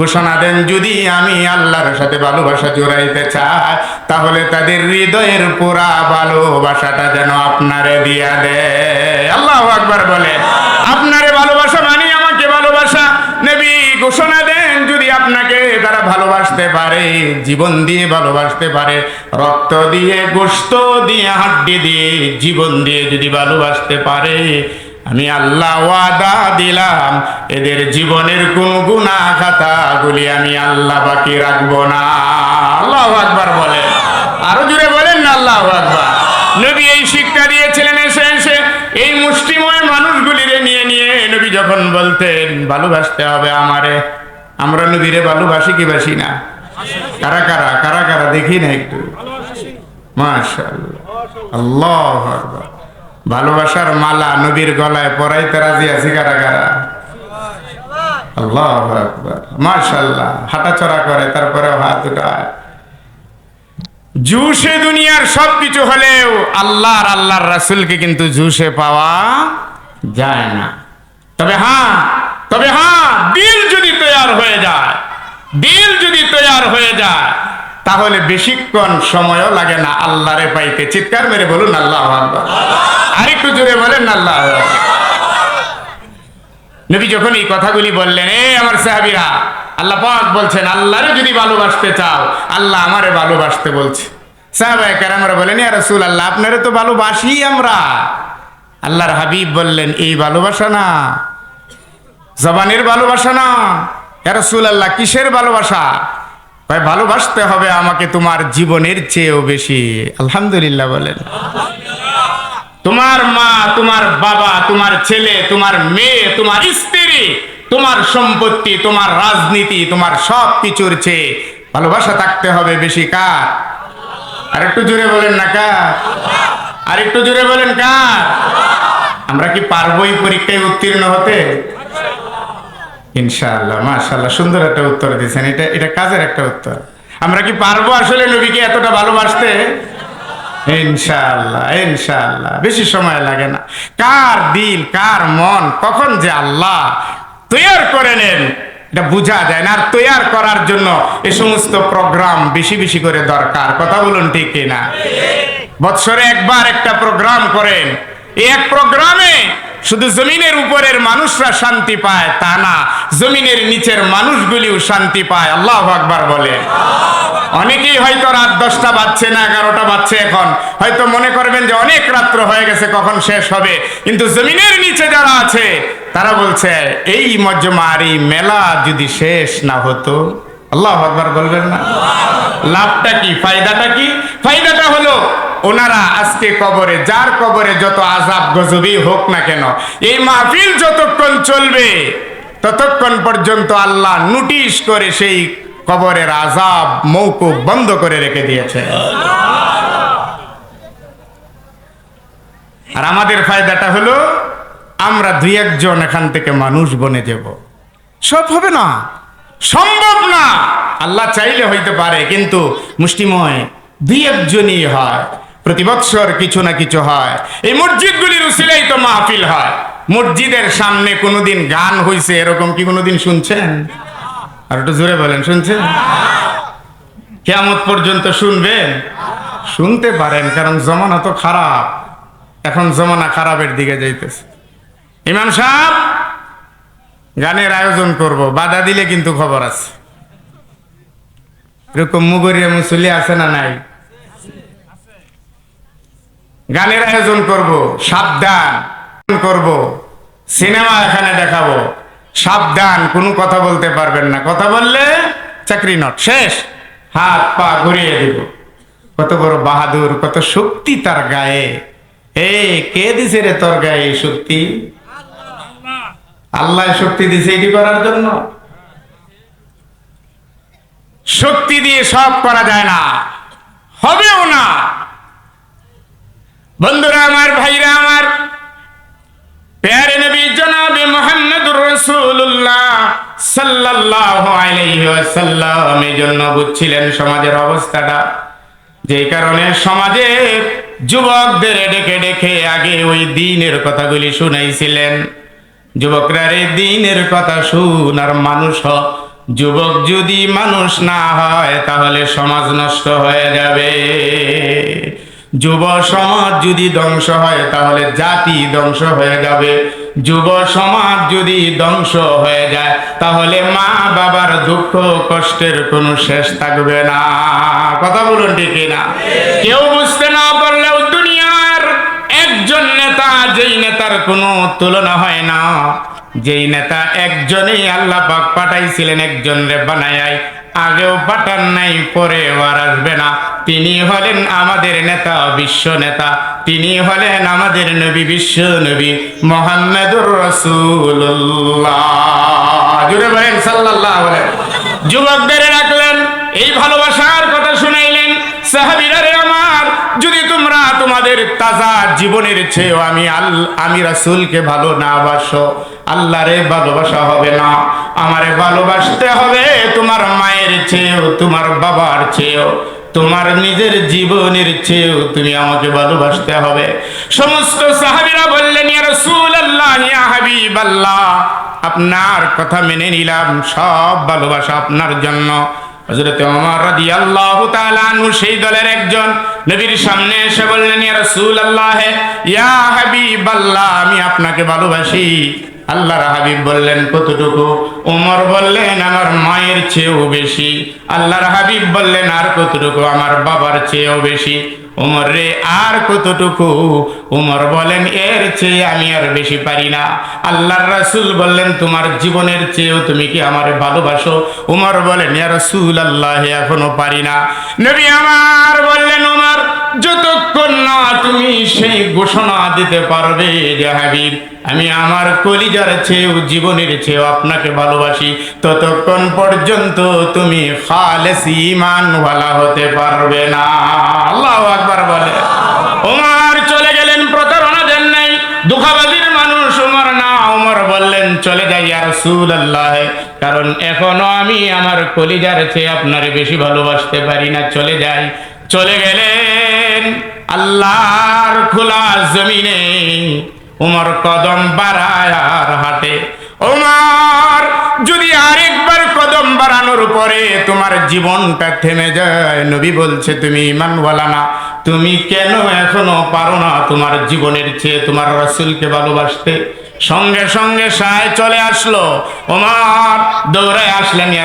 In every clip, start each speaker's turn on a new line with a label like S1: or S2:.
S1: ঘোষণা দেন, যদি আমি আল্লাহর সাথে ভালোবাসা জোড়াইতে চাই, তাহলে তাদের হৃদয়ের পুরা ভালোবাসাটা যেন আপনারে দিয়া দে। আল্লাহ আকবার বলে, আপনারে ভালোবাসা মানে আমাকে ভালোবাসা। নবী, ঘোষণা দেন, যদি আপনাকে তারা ভালোবাসতে পারে, জীবন দিয়ে ভালোবাসতে পারে, রক্ত দিয়ে, গোস্ত দিয়ে, হাড্ডি দিয়ে, জীবন দিয়ে যদি ভালোবাসতে পারে আমি আল্লাহ ওয়াদা দিলাম, এদের জীবনের কোন গুণা খাতাগুলি আমি আল্লাহ বাকি রাখব না। আল্লাহ আকবার বলেন। আরও জুড়ে বলেন না আল্লাহ আকবার। নবী এই শিক্ষা দিয়েছিলেন, এসে এসে। এই মুষ্টিময় মানুষগুলিরে নিয়ে নিয়ে নবী যখন বলতেন ভালোবাসতে হবে আমারে। আমরা নবীরে ভালোবাসি কি বাসি না? কারা কারা কারা কারা, দেখি না একটু। মাশাআল্লাহ। আল্লাহ আকবার। ভালোবাসার মালা নবীর গলায় পরাইতে রাজি আছি কারা কারা? আল্লাহ আকবার। মাশাআল্লাহ হাঁটাচড়া করে তারপরে হাত উঠায়। জুসে দুনিয়ার সবকিছু হলেও আল্লাহর আল্লাহর রাসূলকে কিন্তু জুসে পাওয়া যায় না। তবে হ্যাঁ তবে হ্যাঁ দিল যদি তৈয়ার হয়ে যায়, দিল যদি তৈয়ার হয়ে যায় তাহলে বেশিক্ষণ সময়ও লাগে না। আল্লাহরে পাইতে। চিৎকার মেরে বলুন, আল্লাহ আরেকটু জোরে বলেন, আল্লাহ নবী যখন এই কথাগুলি বললেন, এ আমার সাহাবিরা, আল্লাহ পাক বলছেন, আল্লাহরে যদি ভালোবাসতে চাও, আল্লাহ আমারে ভালোবাসতে বলছে। সাহাবায়ে কেরামরা বলেন, ইয়া রাসূল আল্লাহ আপনারে তো ভালোবাসি আমরা। আল্লাহর হাবিব বললেন, এই ভালোবাসা না। জবানের ভালোবাসা না। ইয়া রাসূল আল্লাহ কিসের ভালোবাসা? ভাই, ভালোবাসতে হবে আমাকে তোমার জীবনের চেয়েও বেশি। আলহামদুলিল্লাহ বলেন। তোমার মা, তোমার বাবা, তোমার ছেলে, তোমার মেয়ে, তোমার স্ত্রী, তোমার সম্পত্তি, তোমার রাজনীতি, তোমার সব কিছুর চেয়ে ভালোবাসা থাকতে হবে বেশি কার? আর একটু জোরে বলেন না কার? আর একটু জোরে বলেন কার? আমরা কি পারব এই পরীক্ষায় উত্তীর্ণ হতে? ইনশাআল্লাহ, মাশাআল্লাহ, সুন্দর একটা উত্তর দিয়েছেন। এটা এটা কাজের একটা উত্তর। আমরা কি পারব আসলে নবীকে এতটা ভালোবাসতে? ইনশাআল্লাহ ইনশাআল্লাহ, বেশি সময় লাগে না। কার দিল, কার মন, কখন যে আল্লাহ তৈয়ার করে নেন, এটা বোঝা যায় না। আর তৈয়ার করার জন্য এই সমস্ত প্রোগ্রাম বেশি বেশি করে দরকার। কথা বলুন ঠিক কিনা? বৎসরে একবার একটা প্রোগ্রাম করেন। এই এক প্রোগ্রামে শুধু জমিনের উপরের মানুষরা শান্তি পায়, তা না, জমিনের নিচের মানুষগুলিও শান্তি পায়। আল্লাহ আকবার বলে অনেকেই হয়তো রাত দশটা বাজছে না, এগারোটা বাজছে এখন। হয়তো মনে করবেন যে অনেক রাত্র হয়ে গেছে, কখন শেষ হবে। কিন্তু জমিনের নিচে যারা আছে, তারা বলছে, এই মজ্জমার এই মেলা যদি শেষ না হতো, আল্লাহ আকবার বলবেন না? লাভটা কি, ফায়দাটা কি? ফায়দাটা হলো ওনারা আজকে কবরে, যার কবরে যত আজাব গজবই হোক না কেন, এই মাহফিল যতক্ষণ চলবে, ততক্ষণ পর্যন্ত আল্লাহ নোটিশ করে সেই কবরের আজাব মৌকুব বন্ধ করে রেখে দিয়েছে। আর আমাদের ফায়দাটা হলো, আমরা দুই একজন এখান থেকে মানুষ বনে যাব। সব হবে না, সম্ভব না। আল্লাহ চাইলে হইতে পারে, কিন্তু মুষ্টিময় দুই একজনই হয়। প্রতি বৎসর কিছু না কিছু হয়। এই মসজিদগুলির উসিলেই তো মাহফিল হয়। মসজিদের সামনে কোনোদিন গান হইছে, এরকম কি কোনোদিন শুনছেন? আর একটু জোরে বলেন, শুনছেন? কেমত পর্যন্ত শুনবেন? শুনতে পারেন, কারণ জমানা তো খারাপ। এখন জমানা খারাপের দিকে যাইতেছে। ইমাম সাহেব, গানের আয়োজন করব, বাধা দিলে কিন্তু খবর আছে। এরকম মুগরিয়া মুসলি আছে না নাই? গানের আয়োজন করব, সাবধান করব, সিনেমা এখানে দেখাবো। সাবধান, কোনো কথা বলতে পারবেন না। কথা বললে চাকরি নট, শেষ। হাত পা ঘুরিয়ে দিব। কত বড় বাহাদুর, কত শক্তি তার গায়ে। এ, কে দিছে রে তোর গায়ে এই শক্তি? আল্লাহ শক্তি দিছে এটি করার জন্য। শক্তি দিয়ে সব করা যায় না। হবেও না। বন্ধুরা আমার, ভাইরা আমার, প্যারে নবী জনাবে মোহাম্মদুর আলাইহি ওয়াসাল্লাম, এই জন্য বুঝছিলেন সমাজের অবস্থাটা। যে কারণে সমাজে যুবকদের ডেকে ডেকে আগে ওই দিনের কথাগুলি শুনাইছিলেন। যুবকরা রে, দিনের কথা শুন আর মানুষ যুবক যদি মানুষ না হয়, তাহলে সমাজ নষ্ট হয়ে যাবে। যুব সমাজ যদি ধ্বংস হয়, তাহলে জাতি ধ্বংস হয়ে যাবে। যুব সমাজ যদি ধ্বংস হয়ে যায়, তাহলে মা বাবার দুঃখ কষ্টের কোনো শেষ থাকবে না। কথা বলুন ঠিক না কেউ বুঝতে না পারলেও দুনিয়ার একজন নেতা, যেই নেতার কোনো তুলনা হয় না। যেই নেতা একজনেই আল্লাহ পাক পাঠাইছিলেন একজন রে বানায় আগেও পাঠান নাই পরে আর আসবে না। তিনি হলেন আমাদের নেতা, বিশ্ব নেতা। তিনি হলেন আমাদের নবী, বিশ্ব নবী মোহাম্মদুর রসুল্লাহ বলেন বলেন যুবকদের রাখলেন এই ভালোবাসার কথা শুনাইলেন সাহাবিরা আমার, যদি তোমরা তোমাদের তাজা জীবনের চেয়েও আমি আল, আমি রাসূলকে ভালো না বাসো আল্লাহরে ভালোবাসা হবে না। আমারে ভালোবাসতে হবে তোমার মায়ের চেয়েও, তোমার বাবার চেয়েও, তোমার নিজের জীবনের চেয়েও তুমি আমাকে ভালোবাসতে হবে। সমস্ত সাহাবীরা বললেন আপনার কথা মেনে নিলাম, সব ভালোবাসা আপনার জন্য। হযরত ওমর রাদিয়াল্লাহু তাআলা আনহু, সেই দলের একজন নবীর সামনে এসে বললেন, ইয়া রাসূলুল্লাহ, ইয়া হাবিবাল্লাহ, আমি আপনাকে ভালোবাসি। আল্লাহর হাবিব বললেন, কতটুকু? ওমর বললেন, আমার মায়ের চেয়েও বেশি। আল্লাহর হাবিব বললেন, আর কতটুকু? আমার বাবার চেয়েও বেশি। উমর রে, আর কতটুকু? উমর বলেন, এর চেয়ে আমি আর বেশি পারি না। আল্লাহর রাসূল বললেন, তোমার জীবনের চেয়েও তুমি কি আমার ভালোবাসো? উমর বলেন, ইয়া রাসূল আল্লাহ এখনও পারি না। নবী আমার বললেন, উমর, যতক্ষণ না তুমি সেই ঘোষণা দিতে পারবে যে হাবিব, আমি আমার কলিজার চেয়েও, জীবনের চেয়েও আপনাকে ভালোবাসি, ততক্ষণ পর্যন্ত তুমি খালেস ইমানওয়ালা হতে পারবে না। আল্লাহ আকবার বলে। ওমর নাই দুঃখাবাজির মানুষ ওমর না ওমর বললেন, চলে যাই আর সুল আল্লাহ কারণ এখনও আমি আমার কলিজার চেয়ে আপনার বেশি ভালোবাসতে পারি না। চলে যাই। চলে গেলেন আল্লাহর খোলা জমিনে। উমর কদম বাড়ায় আর হাঁটে। উমর, যদি আরেকবার কদম বাড়ানোর পরে তোমার জীবনটা থেমে যায়, নবী বলছে, তুমি ইমানওয়ালা না। তুমি কেন এখনও পারো না তোমার জীবনের চেয়ে তোমার রসুলকে ভালোবাসতে? সঙ্গে সঙ্গে সায় চলে আসলো। ওমর দৌড়ায় আসলেন, ইয়া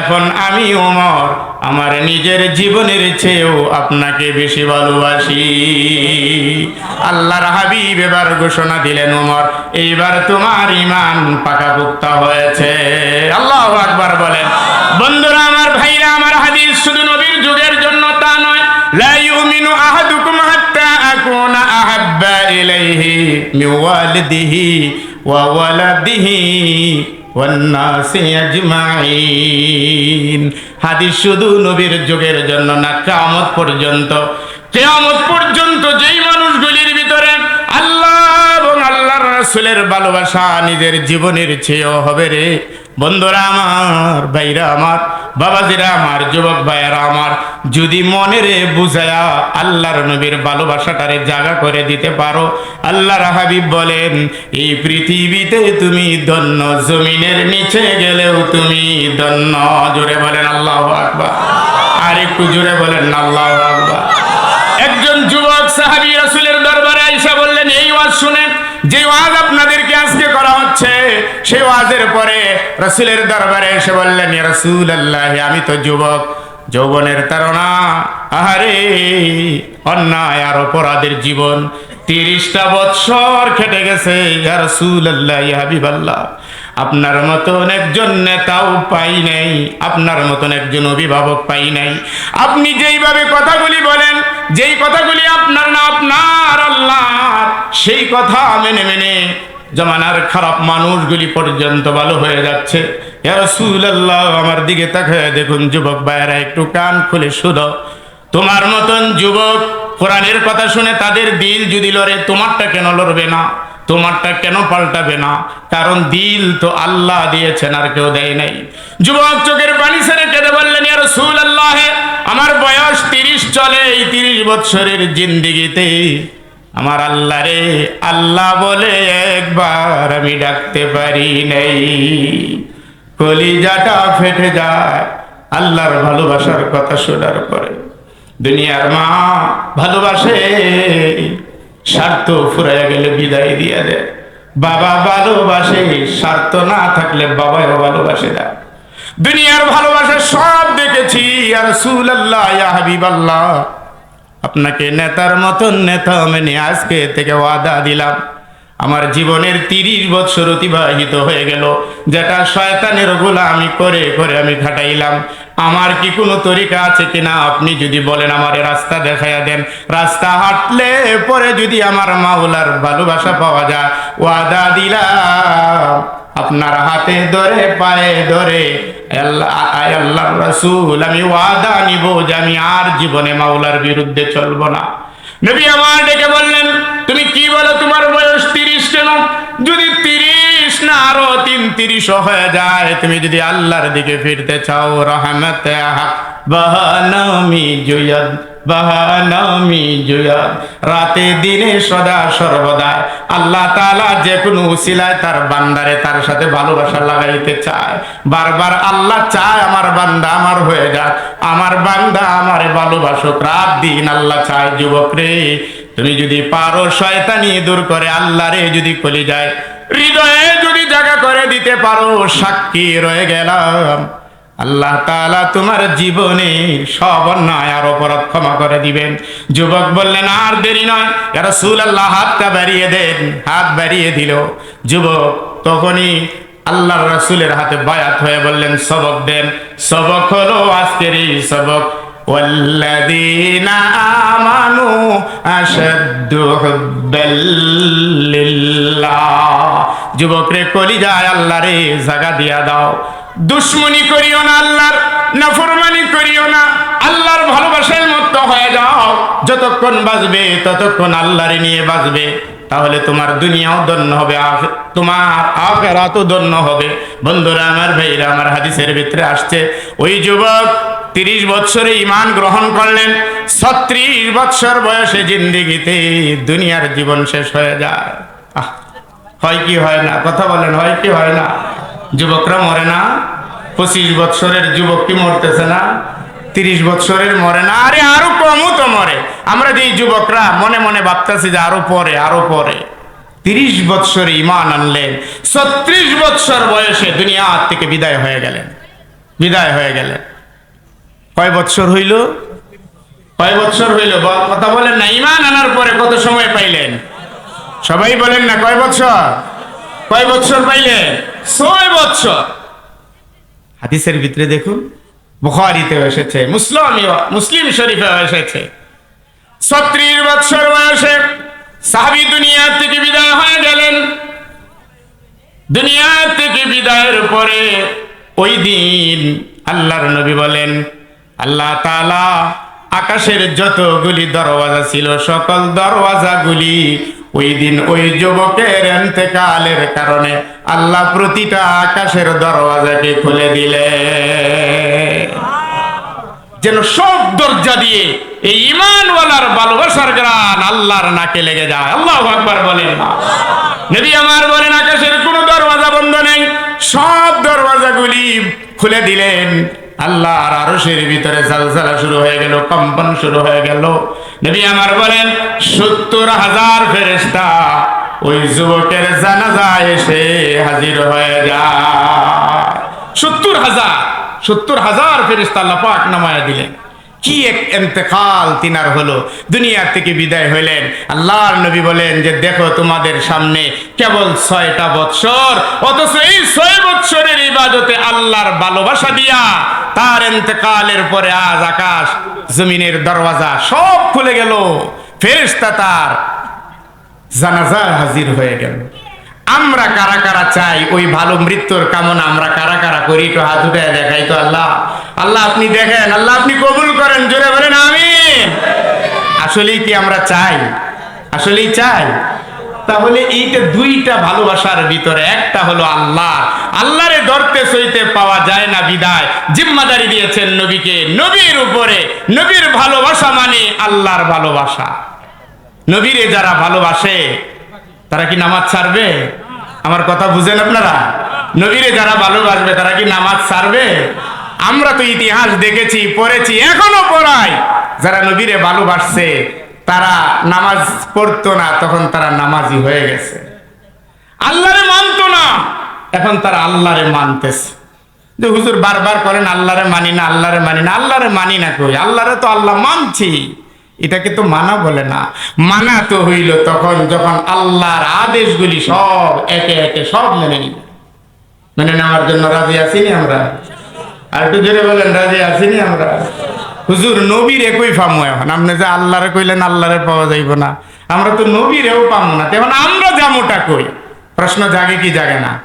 S1: এখন আমি ওমর, আমার নিজের জীবনের চেয়েও আপনাকে বেশি ভালোবাসি। আল্লাহর হাবিব এবার ঘোষণা দিলেন, ওমর, এইবার তোমার ইমান পাকাপুক্তা হয়েছে। আল্লাহ আকবার বলেন বন্ধুরা, আমার ভাইরা, আমার হাদিস শুধু নবীর যুগের জন্য তা নয়। লা ইউমিনু আহাদুকুম হাত্তা আকুনা আহাব্বা ইলাইহি মিন ওয়ালিদিহি ওয়া ওয়ালাদিহি হাদিস শুধু নবীর যুগের জন্য না, কিয়ামত পর্যন্ত। কিয়ামত পর্যন্ত ভালোবাসা নিজের জীবনের চেয়েও হবে রে। বন্ধুরা আমার, ভাইরা আমার, বাবাজিরা আমার, যুবক ভাইয়েরা আমার, যদি মনে রে বুঝায়া আল্লাহর নবীর ভালোবাসাটারে জাগা করে দিতে পারো, আল্লাহর হাবিব বলেন, এই পৃথিবীতে তুমি ধন্য, জমিনের নিচে গেলেও তুমি ধন্য। জোরে বলেন আল্লাহ আকবার। আর একটু জোরে বলেন আল্লাহ আকবার। একজন যুবক সাহাবী রাসূলের দরবারে আয়েশা বললেন, এই ওয়াজ শুনেন, যে ওয়াজ হচ্ছে সেই ওয়াজের পরে রাসূলের দরবারে এসে বললেন, ইয়া রাসূলুল্লাহ, আমি তো যুবক। যৌবনের তারা আহারে, অন্যায় আর অপরাধের জীবন। তিরিশটা বৎসর খেটে গেছে। রাসূলুল্লাহ, ইয়া হাবিবাল্লাহ, আপনার মতন একজন নেতাও পাই নাই। আপনার মতন একজন অভিভাবক পাই নাই। আপনি যেইভাবে কথাগুলি বলেন, যেই কথাগুলি আপনার না, আপনার আল্লাহ সেই কথা মেনে মেনে জমানার খারাপ মানুষগুলি পর্যন্ত ভালো হয়ে যাচ্ছে। আমার দিকে তাকায় দেখুন যুবক ভাইয়েরা, একটু কান খুলে শুধো। তোমার মতন যুবক কোরআনের কথা শুনে তাদের দিল যদি লড়ে, তোমারটা কেন লড়বে না? তোমারটা কেন পাল্টাবে না? কারণ দিল তো আল্লাহ দিয়েছেন আর কেউ দেয় নাই। যুবক চোখের পানি ছেড়ে কেঁদে বললেন, ইয়া রাসূলুল্লাহ, আমার বয়স তিরিশ চলে, এই তিরিশ বৎসরের জিন্দিগিতে আমার আল্লাহ রে, আল্লাহ বলে একবার আমি ডাকতে পারি নাই। কলিজাটা ফেটে যায়, আল্লাহর ভালোবাসার কথা শোনার পরে। দুনিয়ার মা ভালোবাসে, স্বার্থ ফুরাইয়া গেলে বিদায় দিয়ে দেয়। বাবা ভালোবাসে, স্বার্থ না থাকলে বাবাও ভালোবাসে না। দুনিয়ার ভালোবাসা সব দেখেছি, আর সুল আল্লাহ হাবিব আল্লাহ আপনাকে নেতার মতন নেতা মেনে আজকে থেকে ওয়াদা দিলাম। আমার জীবনের তিরিশ বছর অতিবাহিত হয়ে গেল, যেটা শয়তানের গোলামি করে করে আমি খাটাইলাম। আমার কি কোনো তরিকা আছে কিনা? আপনি যদি বলেন আমার রাস্তা দেখাইয়া দেন। রাস্তা হাঁটলে পরে যদি আমার মাওলার ভালোবাসা পাওয়া যায়, ওয়াদা দিলাম। আপনার হাতে ধরে, পায়ে ধরে, আল্লাহ রাসূল, আমি ওয়াদা নিব যে আমি আর জীবনে মাওলার বিরুদ্ধে চলবো না। নবী আমার ডেকে বললেন, তুমি কি বলো, তোমার বয়স তিরিশ কেন? যদি তিরিশ না আরও তিন তিরিশ হয়ে যায়, তুমি যদি আল্লাহর দিকে ফিরতে চাও, রহমত বাহানামি জুয়াদ। রাতে দিনে সদা সর্বদা আল্লাহ তাআলা যে কোনো উসিলায় তার বান্দারে তার সাথে ভালোবাসা লাগাইতে চায়। বারবার আল্লাহ চায় আমার বান্দা আমার হয়ে যাক। আমার বান্দা রাত দিন আল্লাহ চায় যুবক রে। তুমি যদি পারো শয়তানি দূর করে আল্লাহ রে যদি কলি যায়, হৃদয়ে যদি জায়গা করে দিতে পারো, সাক্ষী রয়ে গেলাম। আল্লাহ তাআলা তোমার জীবনে সব অন্যায় আর অপরাধ ক্ষমা করে দিবেন যুবক বললেন আর দেরি নয় রাসূল আল্লাহ হাতটা বাড়িয়ে দেন হাত বাড়িয়ে দিল যুবক তখনই আল্লাহর রাসূলের হাতে বায়াত হয়ে বললেন সবক দেন সবক হলো আজকের এই সবক والذين آمنوا أشد حبا لله যুবক রে কলি যায় আল্লাহ রে জাগা দিয়া দাও দুশ্মনী করিও না আল্লাহর, নাফরমানি করিও না। আল্লাহর ভালোবাসার মতো হয়ে যাও। যতক্ষণ বাঁচবে, ততক্ষণ আল্লাহরে নিয়ে বাঁচবে। তাহলে তোমার দুনিয়াও ধন্য হবে তোমার আখেরাতও ধন্য হবে। বন্ধুরা, আমার ভাইরা, আমার হাদিসের ভিতরে আসছে, ওই যুবক তিরিশ বছরে ইমান গ্রহণ করলেন, ছত্রিশ বছর বয়সে জিন্দিগিতে দুনিয়ার জীবন শেষ হয়ে যায়। হয় কি হয় না? কথা বলেন, হয় কি হয় না? যুবকরা মরে না। পঁচিশ বছরের যুবক কি মরতেছে না। তিরিশ বছরের মরে না। আরে আরও কমও তো মরে। আমরা যে যুবকরা মনে মনে ভাবতেছি যে আরও পরে আরও পরে। তিরিশ বৎসরে ইমান আনলেন। ছত্রিশ বৎসর বয়সে দুনিয়া থেকে বিদায় হয়ে গেলেন। বিদায় হয়ে গেলেন। কয় বৎসর হইল? কয় বৎসর হইল? কথা বলেন না। ইমান আনার পরে কত সময় পাইলেন? সবাই বলেন না, কয় বৎসর? কয় বৎসর পাইলেন? ছয় বৎসর হাদিসের ভিতরে দেখুন, বুখারিতে এসেছে, মুসলিম মুসলিম শরীফে এসেছে। ছত্রিশ বৎসর বয়সে সাহাবি দুনিয়া থেকে বিদায় হয়ে গেলেন। দুনিয়া থেকে বিদায়ের পরে ওই দিন আল্লাহর নবী বলেন, আল্লাহ তাআলা আকাশের যতগুলি দরওয়াজা ছিল, সকল দরওয়াজাগুলি ওই দিন ওই যুবকের এন্তেকালের কারণে আল্লাহ প্রতিটা আকাশের দরওয়াজাকে খুলে দিলেন যেন সব দরজা দিয়ে এই ইমানওয়ালার ভালোবাসার গ্রান আল্লাহর নাকে লেগে যায়। আল্লাহ আকবার বলেন। না নবী আমার বলেন, আকাশের কোনো দরওয়াজা বন্ধ নেই। সব দরওয়াজাগুলি খুলে দিলেন। আল্লাহর আরশের ভিতরে জালজালা শুরু হয়ে গেল, কম্পন শুরু হয়ে গেল। নবী আমার বলেন, সত্তর হাজার ফেরেস্তা ওই যুবকের জানাজা এসে হাজির হয়ে যায়। সত্তর হাজার সত্তর হাজার ফেরিস্তা আল্লাহ পাক নামায়া দিলেন। কি এক এন্তেকাল তিনার হলো? দুনিয়া থেকে বিদায় হইলেন। আল্লাহর নবী বলেন যে, দেখো তোমাদের সামনে কেবল ছয়টা বৎসর, অথচ এই ছয় বৎসরের ইবাদতে আল্লাহর ভালোবাসা দিয়া তার এন্তেকালের পরে আজ আকাশ, জমিনের দরওয়াজা সব খুলে গেল। ফেরিস্তা তার জানাজায় হাজির হয়ে গেল। আমরা কারা কারা চাই? ওই ভালো মৃত্যুর কামনা আমরা কারা কারা করি? একটু হাত উঠে দেখাই তো আল্লাহ। আল্লাহ আপনি দেখেন, আল্লাহ আপনি কবুল করেন, জোরে বলেন আমি আসলেই কি আমরা চাই? আসলেই চাই। তাহলে এইটা দুইটা ভালোবাসার ভিতরে, একটা হলো আল্লাহ। আল্লাহরে ধরতে সইতে পাওয়া যায় না বিদায়। জিম্মাদারি দিয়েছেন নবীকে। নবীর উপরে, নবীর ভালোবাসা মানে আল্লাহর ভালোবাসা। নবীরে যারা ভালোবাসে তারা কি নামাজ ছাড়বে? আমার কথা বুঝেন আপনারা? নবীরে যারা ভালোবাসবে, তারা কি নামাজ ছাড়বে? আমরা তো ইতিহাস দেখেছি, পড়েছি, এখনও পড়াই। যারা নবীরে ভালোবাসছে, তারা নামাজ পড়তো না, তখন তারা নামাজি হয়ে গেছে। আল্লাহরে মানতো না, এখন তারা আল্লাহরে মানতেছে। যে হুজুর বারবার করেন আল্লাহরে মানি না, আল্লাহরে মানি না, আল্লাহরে মানি না কই? আল্লাহরে তো আল্লাহ মানছি এটাকে তো মানা বলে না। মানা তো হইল তখন যখন আল্লাহর আদেশগুলি সব একে একে সব মেনে নিল। মেনে নেওয়ার জন্য রাজি আসিনি আমরা? আর একটু জোরে বলেন, রাজি আসিনি আমরা? হুজুর, নবীর একই ফামু এখন? আপনি যে আল্লাহরে কইলেন, আল্লাহরে পাওয়া যাইব না। আমরা তো নবীরেও পাবো না। তেমন আমরা জামুটা কই? প্রশ্ন জাগে কি জাগে না?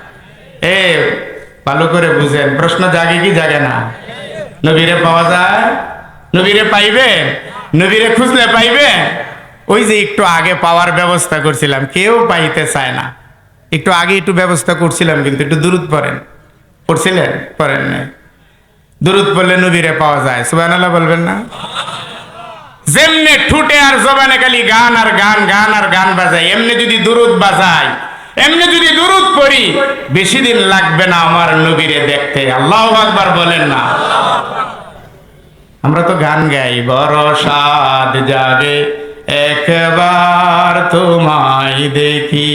S1: এ, ভালো করে বুঝেন, প্রশ্ন জাগে কি জাগে না? নবীরে পাওয়া যায়? নবীরে পাইবে? নবীরে খুঁজলে পাইবে? ওই যে একটু আগে পাওয়ার ব্যবস্থা করছিলাম, কেউ পাইতে চায় না। একটু আগে একটু ব্যবস্থা করছিলাম, কিন্তু একটু দূরত পড়েন। পড়ছিলেন? পড়েন নাই। দূরত পড়লে নবীরে পাওয়া যায়। সুবানাল্লাহ বলবেন না? যেমনে ঠুটে আর জবানে খালি গান আর গান গান আর গান বাজায়, এমনি যদি দুরুদ বাজায়, এমনি যদি দুরুদ পড়ি, বেশি দিন লাগবে না আমার নবীরে দেখতে। আল্লাহ আকবার বলেন না। আমরা তো গান গাই, বড় সাদ জাগে। একবার তোমায় দেখি,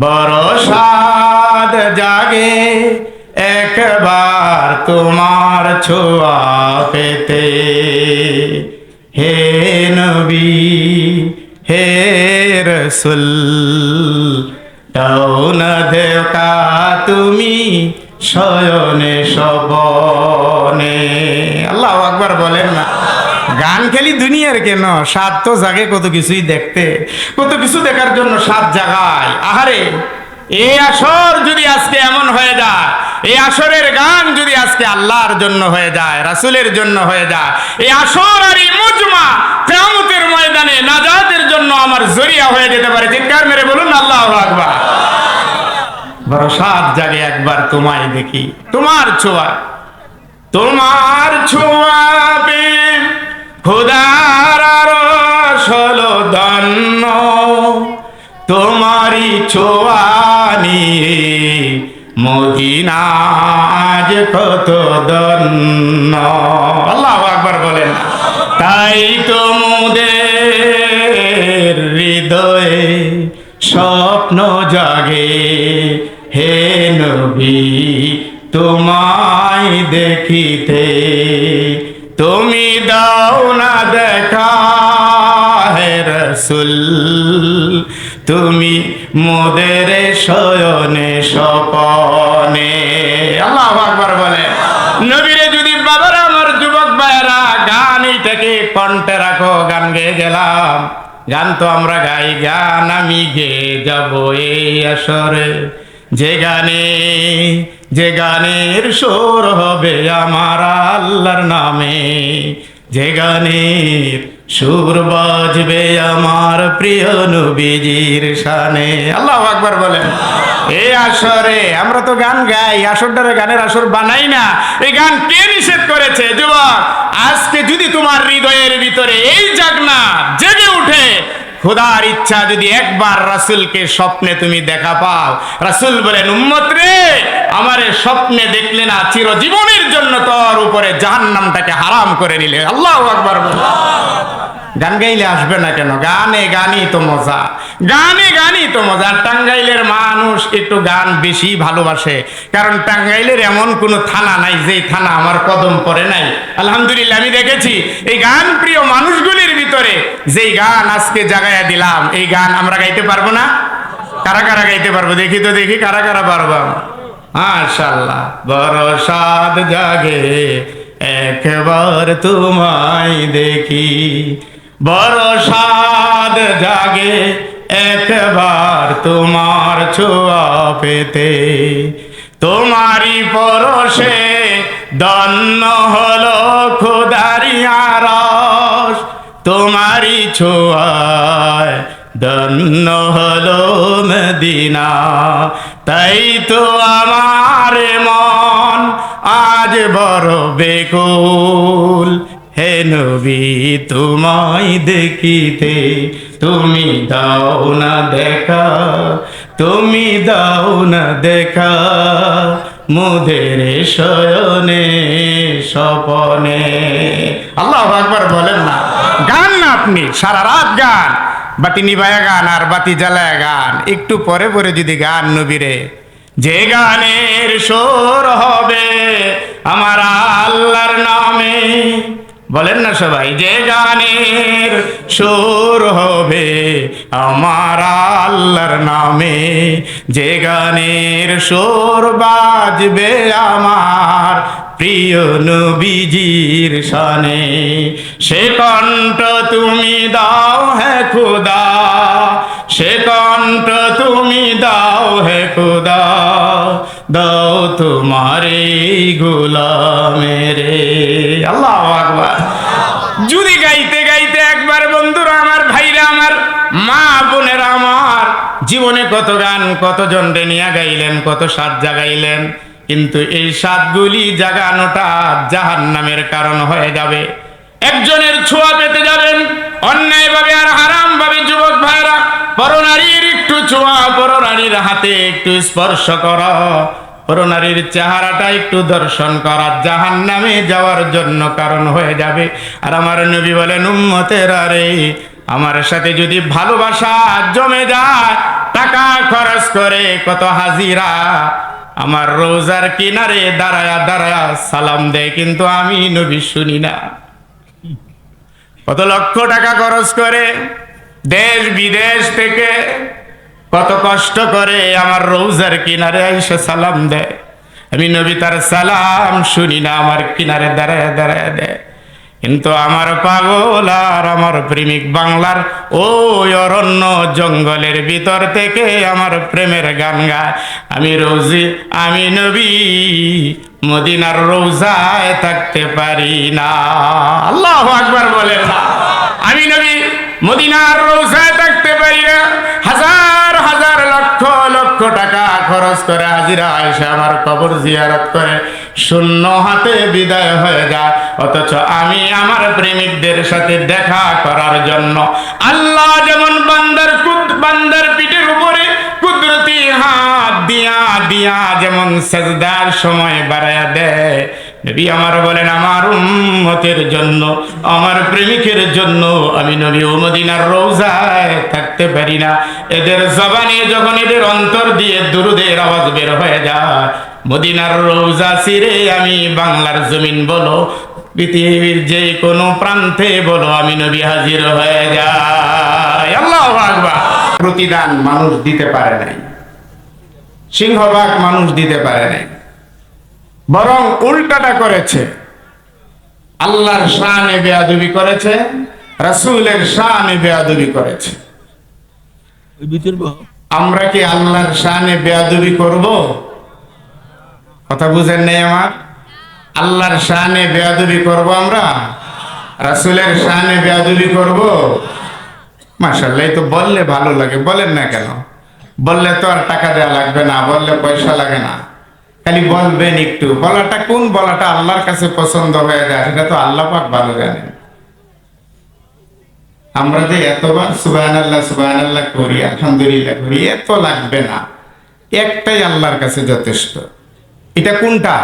S1: বড় সাদ জাগে। একবার তোমার ছোঁয়া পেতে। হে নবী, হে রসুল, দাও না দেওকা তুমি, শয়নে আকবার বলেন না। গান খেলি দুনিয়ার কেন? সাত তো জাগে কত কিছুই দেখতে। কত কিছু দেখার জন্য সাত জাগায়। আহারে, এই আসর যদি আজকে এমন হয়ে যায়, এই আসরের গান যদি আজকে আল্লাহর জন্য হয়ে যায়, রাসুলের জন্য হয়ে যায়, এই আসর আর এই মুজমা কেয়ামতের ময়দানে নাজাতের জন্য আমার জরিয়া হয়ে যেতে পারে। চিৎকার মেরে বলুন, আল্লাহ আকবার। বড় সাত জাগে একবার তোমায় দেখি। তোমার ছোঁয়া তোমার ছোঁয়াবে খোদার সলো দন্ন তোমারই ছোঁয়া নিয়ে মদিনা আজ কত দন্ন আল্লাহ আকবার বলেন, তাই তো মুদের হৃদয়ে স্বপ্ন জাগে। দেখিতে তুমি দাও না দেখা হে রসুল। তুমি মোদের শয়নে স্বপনে। আল্লাহ আকবার বলে। নবীরে যদি বাবারা, আমার যুবক ভাইয়েরা গানই থেকে কণ্ঠে রাখো, গান গেয়ে গেলাম। গান তো আমরা গাই, গান আমি গেয়ে যাব এই আসরে। যে গানে যে গানের সুর হবে আমার আল্লাহর নামে, যে গানের সুর বাজবে আমার প্রিয় নবীজির শানে। আল্লাহ আকবার বলেন এই আসরে আমরা তো গান গাই আসরটারে গানের আসর বানাই না। এই গান কে নিষেধ করেছে? যুবক, আজকে যদি তোমার হৃদয়ের ভিতরে এই জাগনা জেগে উঠে খোদার ইচ্ছা যদি একবার রাসুলকে স্বপ্নে তুমি দেখা পাও, রাসুল বলেন, উম্মত রে, আমার স্বপ্নে দেখলে না চিরজীবনের জন্য তোর উপরে জাহান্নামটাকে হারাম করে নিলে আল্লাহ আকবার। গান গাইলে আসবে না কেন? গানে গানই তো মজা। গানে গানই তো মজা। টাঙ্গাইলের মানুষ একটু গান বেশি ভালোবাসে। কারণ টাঙ্গাইলের এমন কোনো থানা নাই, যেই থানা আমার কদম পড়ে নাই। আলহামদুলিল্লাহ, আমি দেখেছি এই গান প্রিয় মানুষগুলির ভিতরে যেই গান আজকে জাগাইয়া দিলাম, এই গান আমরা গাইতে পারব না? কারা কারা গাইতে পারব? দেখি তো, দেখি কারা কারা পারব মাশাল্লাহ বড় সাদ জাগে, একবার তোমায় দেখি। বড় সাদ জাগে, একবার তোমার ছোঁয়া পেতে। তোমারই পরশে দন্ন হলো খোদারি আরস তোমারই ছোঁয়ায় দন্ন হলো মদিনা। তাই তো আমার মন আজ বড় বেকুল। হে নবী, তোমায় দেখিতে তুমি দাও না দেখা, তুমি দাও না দেখা। মুদের শয়নে, স্বপনে। আল্লাহ একবার বলেন না। গান না আপনি, সারা রাত গান। বাতি নিবায়া গান আর বাতি জ্বালায় গান। একটু পরে পরে যদি গান নবীরে, যে গানের সুর হবে আমার আল্লাহর নামে বলেন না সবাই, যে গানের সুর হবে আমার আল্লাহর নামে, যে গানের সুর বাজবে আমার প্রিয় নবীজির শানে। সে কণ্ঠ তুমি দাও হে খুদা সে কণ্ঠ তুমি দাও হে খুদা, দাও তোমারে গোলামেরে। আল্লাহ আকবার। যদি গাইতে গাইতে একবার বন্ধুরা আমার, ভাইরা আমার, মা বোনেরা আমার, জীবনে কত গান কত জনরে নিয়ে গাইলেন, কত সাত জাগাইলেন, কিন্তু এই সাতগুলি জাগানোটা জাহান নামের কারণ হয়ে যাবে। একজনের ছোঁয়া পেতে যাবেন, অন্যায়ভাবে আর হারাম ভাবে যুবক ভাইরা পরনারীর একটু ছোঁয়া পরনারীর হাতে একটু স্পর্শ করা। পরনারীর চেহারাটা একটু দর্শন করা। জাহান নামে যাওয়ার জন্য কারণ হয়ে যাবে। আর আমার নবী বলেন, উম্মতের আরে আমার সাথে যদি ভালোবাসা জমে যায়, টাকা খরচ করে কত হাজিরা? আমার রোজার কিনারে দাঁড়ায়া দাঁড়ায়া সালাম দেয়, কিন্তু আমি নবী শুনি না। কত লক্ষ টাকা খরচ করে দেশ বিদেশ থেকে কত কষ্ট করে আমার রোজার কিনারে এসে সালাম দেয়। আমি নবী তার সালাম শুনি না, আমার কিনারে দাঁড়ায় দাঁড়ায় দেয়। কিন্তু আমার পাগল আর আমার প্রেমিক বাংলার ওই অরণ্য জঙ্গলের ভিতর থেকে আমার প্রেমের গান গায়। আমি রোজি, আমি নবী, মদিনার রোজায় থাকতে পারি না। আল্লাহ আকবার বলেন না। আমি নবী মদিনার রোজায় থাকতে পারি না হাজার হাজার লক্ষ লক্ষ টাকা খরচ করে হাজিরা এসে আমার কবর জিয়ারত করে। শূন্য হাতে বিদায় হয়ে যায় অথচ আমি আমার প্রেমিকদের সাথে দেখা করার জন্য আল্লাহ যেমন বান্দার কুদ বান্দার পিঠের উপরে কুদরতি হাত দিয়া দিয়া যেমন সেজদার সময় বাড়ায়া দেয় নবী আমার বলেন, আমার উম্মতের জন্য, আমার প্রেমিকের জন্য আমি নবী মদিনার রোজায় থাকতে পারি না। এদের জবানে যখন এদের অন্তর দিয়ে দুরুদের আওয়াজ বের হয়ে যায়, মদিনার রোজা সিরে আমি বাংলার জমিন বলো, পৃথিবীর যে কোনো প্রান্তে বলো, আমি নবী হাজির হয়ে যাই। আল্লাহ প্রতিদান মানুষ দিতে পারে নাই। সিংহভাগ মানুষ দিতে পারে নাই। বরং উল্টাটা করেছে। আল্লাহর শানে বেয়াদবি করেছে রাসূলের শানে বেয়াদবি করেছে। আমরা কি আল্লাহর শানে বেয়াদবি করব? কথা বুঝেন নেই আমার? আল্লাহর শানে বেয়াদবি করব আমরা? রাসূলের শানে বেয়াদবি করব? মাশাআল্লাহ এই তো বললে ভালো লাগে। বলেন না কেন? বললে তো আর টাকা দেওয়া লাগবে না বললে পয়সা লাগে না। খালি বলবেন একটু, বলাটা কোন বলাটা আল্লাহর কাছে পছন্দ হয়ে যায়, সেটা তো আল্লাহ পাক ভালো জানেন। আমরা যে এতবার সুবাহ আল্লাহ সুবাহ আল্লাহ করি, আলহামদুলিল্লাহ করি এত লাগবে না। একটাই আল্লাহর কাছে যথেষ্ট। এটা কোনটা?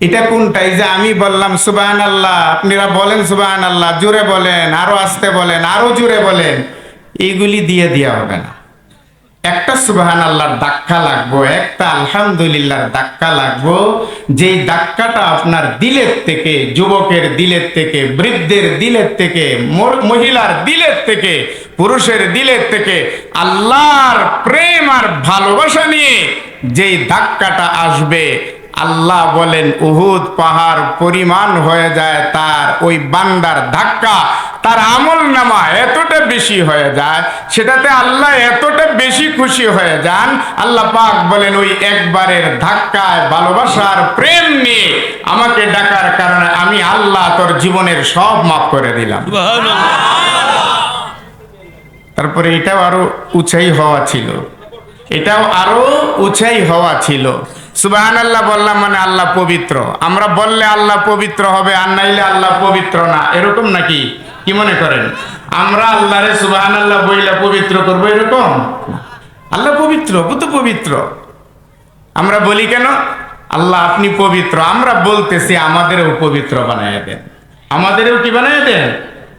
S1: এটা কোনটা? এই যে আমি বললাম সুবাহান আল্লাহ আপনারা বলেন সুবাহান আল্লাহ জোরে বলেন, আরও আসতে বলেন, আরও জোরে বলেন এইগুলি দিয়ে দেওয়া হবে না। একটা সুবাহান আল্লাহর ধাক্কা লাগবো, একটা আলহামদুলিল্লাহর ধাক্কা লাগবো, যেই ধাক্কাটা আপনার দিলের থেকে, যুবকের দিলের থেকে, বৃদ্ধের দিলের থেকে মহিলার দিলের থেকে, পুরুষের দিলের থেকে, আল্লাহর প্রেম আর ভালোবাসা নিয়ে যেই ধাক্কাটা আসবে, আল্লাহ বলেন, উহুদ পাহাড় পরিমাণ হয়ে যায়, তার ওই বান্দার ধাক্কা তার আমল নামা এতটা বেশি হয়ে যায় সেটাতে আল্লাহ এতটা বেশি খুশি হয়ে যান। আল্লাহ পাক বলেন ওই একবারের ধাক্কায় ভালোবাসার প্রেম নিয়ে আমাকে ডাকার কারণে আমি আল্লাহ তোর জীবনের সব মাফ করে দিলাম। তারপরে এটাও আরও উঁচাই হওয়া ছিল। এটাও আরও উঁচাই হওয়া ছিল। সুবাহান আল্লাহ বললাম মানে আল্লাহ পবিত্র। আমরা বললে আল্লাহ পবিত্র হবে আর নাইলে আল্লাহ পবিত্র না। এরকম নাকি? কি মনে করেন? আমরা আল্লাহরে সুবহান আল্লাহ বইলা পবিত্র করব এরকম? আল্লাহ পবিত্র, কত পবিত্র? আমরা বলি কেন? আল্লাহ আপনি পবিত্র, আমরা বলতেছি আমাদেরও পবিত্র বানায় দেন। আমাদেরও কি বানায় দেন?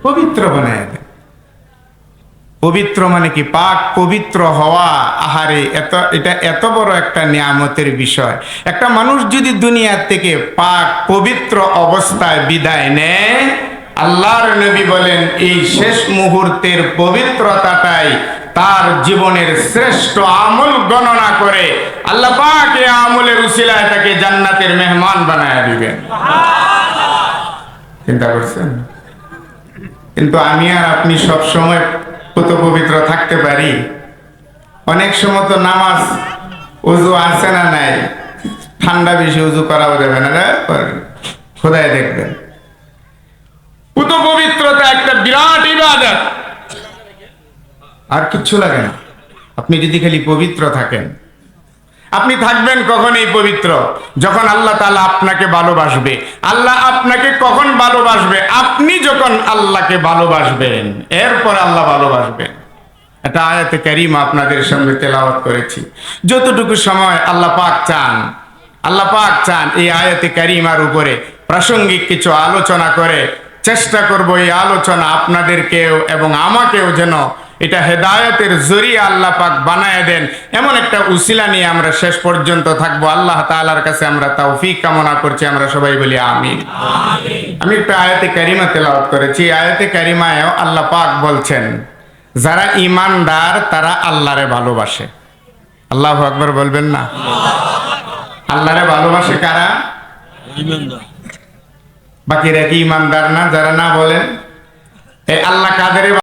S1: পবিত্র বানায় দেন। পবিত্র মানে কি? পাক পবিত্র হওয়া, আহারে, এত, এটা এত বড় একটা নিয়ামতের বিষয়। একটা মানুষ যদি দুনিয়ার থেকে পাক পবিত্র অবস্থায় বিদায় নেয় আল্লাহর নবী বলেন এই শেষ মুহূর্তের পবিত্রতাটাই তার জীবনের শ্রেষ্ঠ আমল গণনা করে। আল্লাহ পাক এই আমলের উসিলায় তাকে জান্নাতের মেহমান বানায় দিবেন। চিন্তা করছেন? কিন্তু আমি আর আপনি সব সময় কত পবিত্র থাকতে পারি। অনেক সময় তো নামাজ উজু আছে না নাই? ঠান্ডা বেশি উজু করাও যাবে না? খোদায় দেখবেন। কত পবিত্রতা একটা বিরাট ইবাদত। আর কিচ্ছু লাগে না। আপনি যদি খালি পবিত্র থাকেন, আপনি থাকবেন কখন এই পবিত্র। যখন আল্লাহ তাআলা আপনাকে ভালোবাসবে, আল্লাহ আপনাকে কখন ভালোবাসবে? আপনি যখন আল্লাহকে ভালোবাসবেন, এরপর আল্লাহ ভালোবাসবেন। এটা আয়াতে কারিমা আপনাদের সামনে তেলাওয়াত করেছি। যতটুকু সময় আল্লাহ পাক চান, আল্লাহ পাক চান এই আয়াতে কারিমার উপরে প্রাসঙ্গিক কিছু আলোচনা করে চেষ্টা করব এই আলোচনা আপনাদেরকেও এবং আমাকেও যেন এটা হেদায়তের জরিয়া আল্লাহ পাক বানায় দেন। এমন একটা উসিলা নিয়ে আমরা শেষ পর্যন্ত থাকব। আল্লাহ তাআলার কাছে আমরা তৌফিক কামনা করছি। আমরা সবাই বলি আমিন। আমি একটা আয়াতে কারিমা তেলাওয়াত করেছি। আয়াতে কারিমায়ও আল্লাহ পাক বলছেন যারা ইমানদার তারা আল্লাহরে ভালোবাসে। আল্লাহ আকবর বলবেন না? আল্লাহরে ভালোবাসে কারা?
S2: ইমানদার
S1: বাকিরা কি ইমানদার না? যারা না বলেন এই আল্লাহ কাদের